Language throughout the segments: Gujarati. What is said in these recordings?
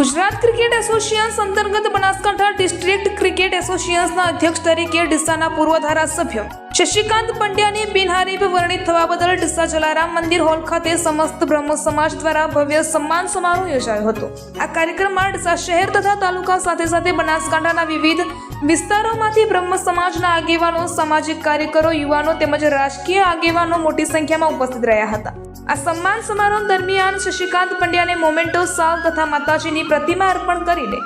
ગુજરાત ક્રિકેટ એસોસિએશન અંતર્ગત બનાસકાંઠા ડિસ્ટ્રિક્ટ ક્રિકેટ એસોસિએશનના અધ્યક્ષ તરીકે ડીસાના પૂર્વ ધારાસભ્ય શશિકાંત પંડ્યાની બિનહરીફ વર્ણિત થવા બદલ ડીસા જલારામ મંદિર હોલ ખાતે સમસ્ત બ્રહ્મ સમાજ દ્વારા ભવ્ય સન્માન સમારોહ યોજાયો હતો. આ કાર્યક્રમમાં ડીસા શહેર તથા તાલુકા સાથે સાથે બનાસકાંઠાના વિવિધ વિસ્તારોમાંથી બ્રહ્મ સમાજના આગેવાનો, સામાજિક કાર્યકરો, યુવાનો તેમજ રાજકીય આગેવાનો મોટી સંખ્યામાં ઉપસ્થિત રહ્યા હતા. આ સન્માન સમારોહ દરમિયાન શશિકાંત પંડ્યાને મોમેન્ટો સાલ તથા માતાજીની પ્રતિમા અર્પણ કરીને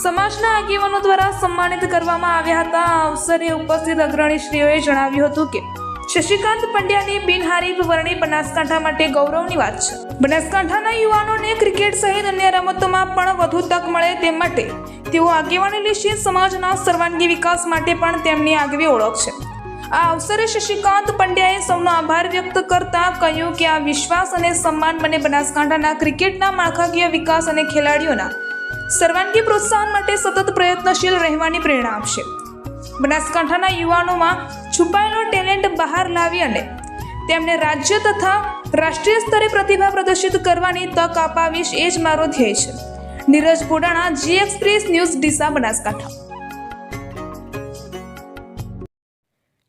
સમાજના આગેવાનો દ્વારા સન્માનિત કરવામાં આવ્યા હતા. આ અવસરે ઉપસ્થિત અગ્રણીશ્રીઓએ જણાવ્યું હતું કે, શશિકાંત પંડ્યાની બિનહારીફ વરણી બનાસકાંઠા માટે ગૌરવની વાત છે. બનાસકાંઠાના યુવાનોને ક્રિકેટ સહિત અન્ય રમતોમાં પણ વધુ તક મળે તે માટે તેઓ આગેવાની લેશે સમાજના સર્વાંગી વિકાસ માટે પણ તેમની આગવી ઓળખ છે. આ અવસરે શશિકાંત પંડ્યાએ સૌનો આભાર વ્યક્ત કરતા કહ્યું કે આ વિશ્વાસ અને સન્માન મને બનાસકાંઠાના ક્રિકેટના માળખાકીય વિકાસ અને ખેલાડીઓના સર્વાંગી પ્રોત્સાહન માટે સતત પ્રયત્નશીલ રહેવાની પ્રેરણા આપશે. બનાસકાંઠાના યુવાનોમાં છુપાયેલો ટેલેન્ટ બહાર લાવી અને તેમને રાજ્ય તથા રાષ્ટ્રીય સ્તરે પ્રતિભા પ્રદર્શિત કરવાની તક અપાવીશ એ જ મારો ધ્યેય છે. Neeraj Bodana G express news Deesa, Banaskantha.